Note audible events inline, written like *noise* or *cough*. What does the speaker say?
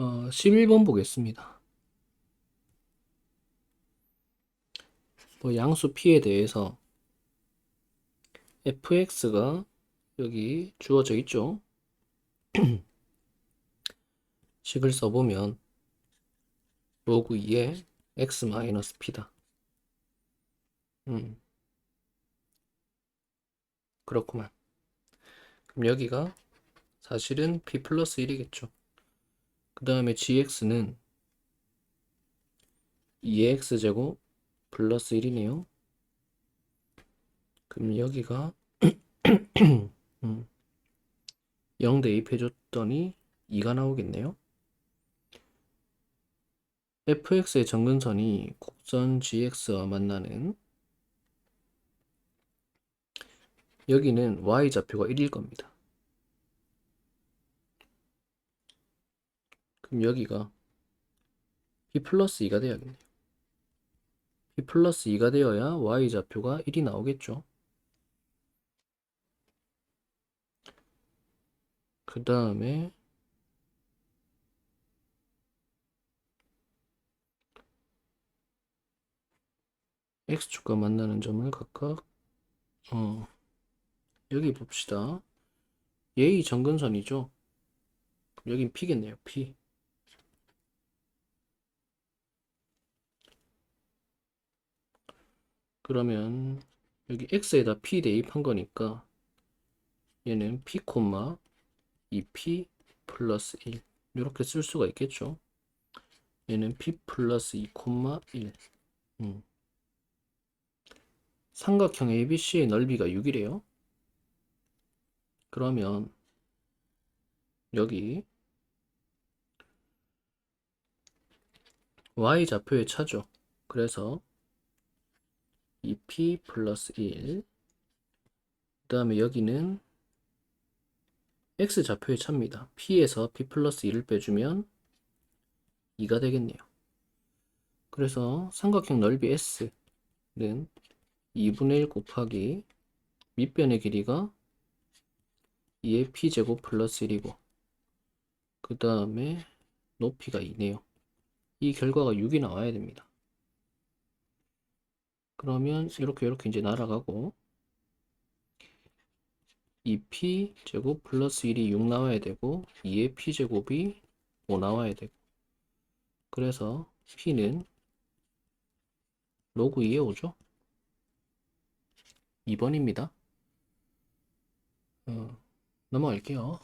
어, 11번 보겠습니다. 뭐 양수 p에 대해서 fx가 여기 주어져 있죠. *clears throat* 식을 써보면 로그 2에 x 마이너스 p다. 음. 그렇구만. 그럼 여기가 사실은 p 플러스 1이겠죠. 그 다음에 gx는 2x제곱 플러스 1이네요. 그럼 여기가 *clears throat* 음, 0 대입 해줬더니 2가 나오겠네요. fx의 정근선이 곡선 gx와 만나는 여기는 y좌표가 1일 겁니다. 그럼 여기가 b 플러스 2가 돼야겠네요. b 플러스 2가 되어야 y좌표가 1이 나오겠죠. 그 다음에 x축과 만나는 점을 각각 어, 여기 봅시다. 얘의 정근선이죠. 여긴 p겠네요. p. 그러면 여기 x에다 p 대입한 거니까 얘는 p, 2p 플러스 1 이렇게 쓸 수가 있겠죠. 얘는 p 플러스 2, 1 음. 삼각형 ABC의 넓이가 6이래요. 그러면 여기 y 좌표의 차죠. 그래서 2p 플러스 1. 그 다음에 여기는 x 좌표의 차입니다. p에서 p 플러스 1을 빼주면 2가 되겠네요. 그래서 삼각형 넓이 s는 2분의 1 곱하기 밑변의 길이가 2의 p제곱 플러스 1이고 그 다음에 높이가 2네요. 이 결과가 6이 나와야 됩니다. 그러면 이렇게 이렇게 이제 날아가고 2p 제곱 플러스 1이 6 나와야 되고 2의 p 제곱이 5 나와야 되고 그래서 p는 로그 2에 5죠. 2번입니다. 어, 넘어갈게요.